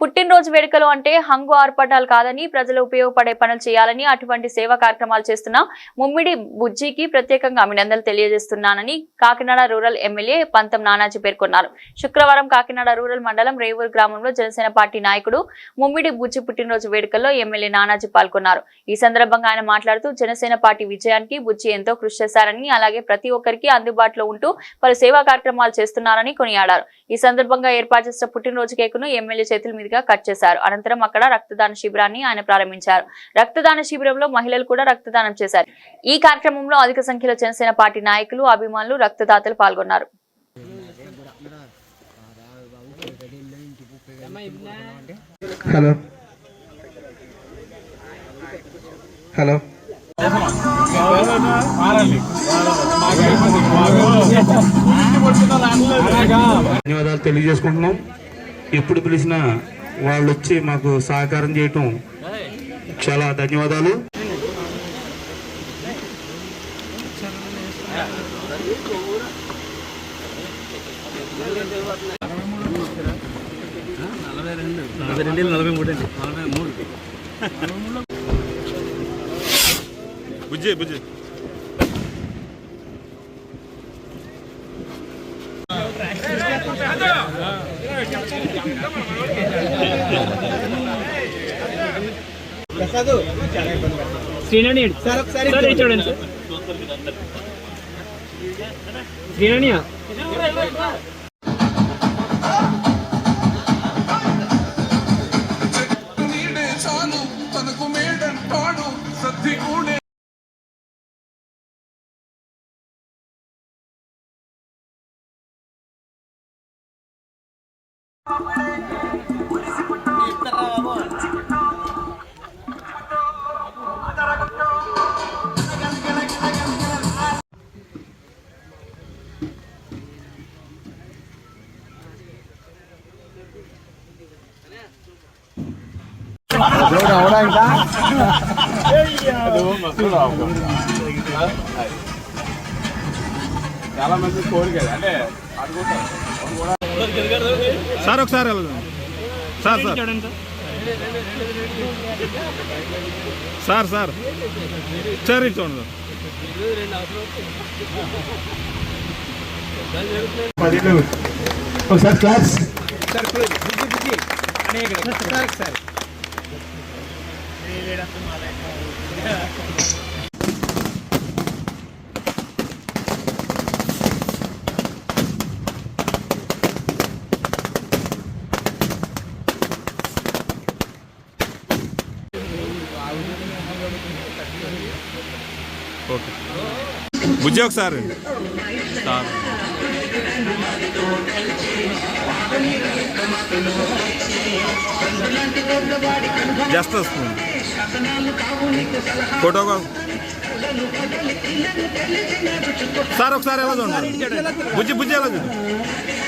పుట్టినరోజు వేడుకలు అంటే హంగు ఆర్పాటాలు కాదని ప్రజలు ఉపయోగపడే పనులు చేయాలని అటువంటి సేవా కార్యక్రమాలు చేస్తున్న ముమ్మిడి బుజ్జికి ప్రత్యేకంగా అభినందనలు తెలియజేస్తున్నానని కాకినాడ రూరల్ ఎమ్మెల్యే పంతం నానాజీ పేర్కొన్నారు. శుక్రవారం కాకినాడ రూరల్ మండలం రేవూరు గ్రామంలో జనసేన పార్టీ నాయకుడు ముమ్మిడి బుజ్జి పుట్టినరోజు వేడుకల్లో ఎమ్మెల్యే నానాజీ పాల్గొన్నారు. ఈ సందర్భంగా ఆయన మాట్లాడుతూ జనసేన పార్టీ విజయానికి బుజ్జి ఎంతో కృషి చేశారని అలాగే ప్రతి ఒక్కరికి అందుబాటులో ఉంటూ పలు సేవా కార్యక్రమాలు చేస్తున్నారని కొనియాడారు. ఈ సందర్భంగా ఏర్పాటు చేసిన పుట్టినరోజు కేకును ఎమ్మెల్యే చేతుల మీదుగా కట్ చేశారు. అనంతరం అక్కడ రక్తదాన శిబిరాన్ని ఆయన ప్రారంభించారు. రక్తదాన శిబిరంలో మహిళలు కూడా రక్తదానం చేశారు. ఈ కార్యక్రమంలో అధిక సంఖ్యలో జనసేన పార్టీ నాయకులు అభిమానులు రక్తదాతలు పాల్గొన్నారు. హలో. హలో. ధన్యవాదాలు తెలియజేసుకుంటున్నాం. ఎప్పుడు పిలిచినా వాళ్ళు వచ్చి మాకు సహకారం చేయటం చాలా ధన్యవాదాలు. నలభై రెండు నలభై మూడు అండి నలభై మూడు బుజ్జి. బుజ్జి శ్రీనాని సార్ సార్ ఇటు చూడండి సార్ శ్రీనాని నీడే చాలు మేడంటాడు సత్తి కూడే చాలా మంది కోరిక అంటే సార్ ఒకసారి సార్ సార్ చూడండి సార్ సార్ సార్ సరే. చూడండి ఒకసారి క్లాస్ ఓకే బుజ్జి ఒకసారి సార్ జస్ట్ వస్తుంది ఫోటో సార్ ఒకసారి ఎలా చూడండి బుజ్జి బుజ్జి ఎలా చూడండి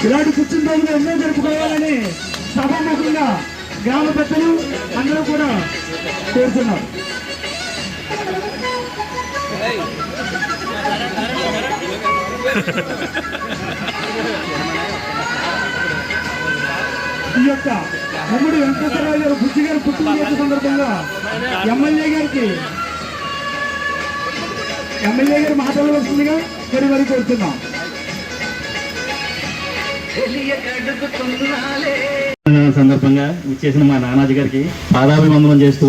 ఇలాంటి పుట్టినరోజులు ఎన్నో జరుపుకోవాలని సభాముఖంగా గ్రామ పెద్దలు అందరూ కూడా కోరుతున్నారు ఈ యొక్క ముమ్మడి వెంకటరావు గారు బుద్ధి గారు పుట్టినరోజు సందర్భంగా ఎమ్మెల్యే గారికి ఎమ్మెల్యే గారు మాట్లాడవలసిందిగా మరి మరి కోరుతున్నాం. సందర్భంగా ఇచ్చేసిన మా నానాజీ గారికి పాదాభివందనం చేస్తూ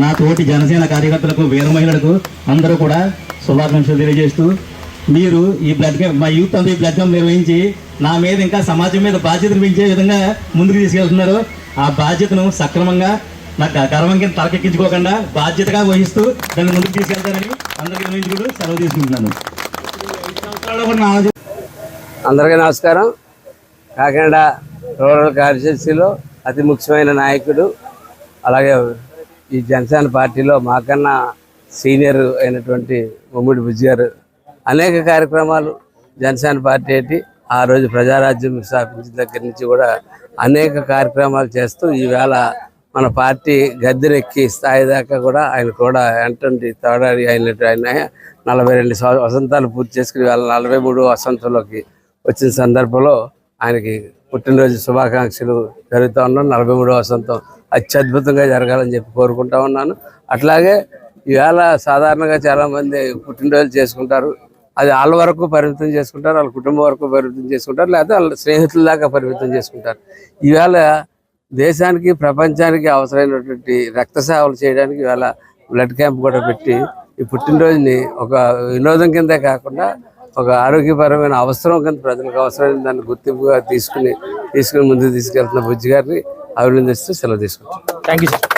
నా తోటి జనసేన కార్యకర్తలకు వీర మహిళలకు అందరూ కూడా శుభాకాంక్షలు తెలియజేస్తూ మీరు ఈ బ్లడ్ క్యాంప్ మా యూత్ అంతా ఈ బ్లడ్ క్యాంప్ నిర్వహించి నా మీద ఇంకా సమాజం మీద బాధ్యతను పెంచే విధంగా ముందుకు తీసుకెళ్తున్నారు. ఆ బాధ్యతను సక్రమంగా నాకు గర్వం కింద తలకెక్కించుకోకుండా బాధ్యతగా వహిస్తూ దాన్ని ముందుకు తీసుకెళ్తారని అందరికీ నిర్ణయించుకుంటూ సెలవు తీసుకుంటున్నాను. అందరికీ నమస్కారం. కాకినాడ రూరల్ కాన్స్టిట్యున్సీలో అతి ముఖ్యమైన నాయకుడు అలాగే ఈ జనసేన పార్టీలో మాకన్నా సీనియర్ అయినటువంటి ముమ్మిడి బుజ్జి గారు అనేక కార్యక్రమాలు జనసేన పార్టీ ఏంటి ఆ రోజు ప్రజారాజ్యం స్థాపించిన దగ్గర నుంచి కూడా అనేక కార్యక్రమాలు చేస్తూ ఈవేళ మన పార్టీ గద్దెనెక్కి స్థాయి దాకా కూడా ఆయన కూడా ఎంటండి తోడాడి ఆయన ఆయన నలభై రెండు వసంతాలు పూర్తి చేసుకుని వాళ్ళ నలభై మూడు వసంతంలోకి వచ్చిన సందర్భంలో ఆయనకి పుట్టినరోజు శుభాకాంక్షలు జరుగుతూ ఉన్నాను. నలభై మూడో వసంతం అత్యద్భుతంగా జరగాలని చెప్పి కోరుకుంటా ఉన్నాను. అట్లాగే ఈవేళ సాధారణంగా చాలామంది పుట్టినరోజులు చేసుకుంటారు. అది వాళ్ళ వరకు పరిమితం చేసుకుంటారు వాళ్ళ కుటుంబం వరకు పరిమితం చేసుకుంటారు లేకపోతే వాళ్ళ స్నేహితుల దాకా పరిమితం చేసుకుంటారు. ఈవేళ దేశానికి ప్రపంచానికి అవసరమైనటువంటి రక్త సేవలు చేయడానికి ఇవాళ బ్లడ్ క్యాంప్ కూడా పెట్టి ఈ పుట్టినరోజుని ఒక వినోదం కిందే కాకుండా ఒక ఆరోగ్యపరమైన అవసరం కింద ప్రజలకు అవసరమైన దాన్ని గుర్తింపుగా తీసుకుని తీసుకుని ముందుకు తీసుకెళ్తున్న బుజ్జి గారిని అభినందిస్తూ సెలవు తీసుకుంటాం థ్యాంక్ యూ సార్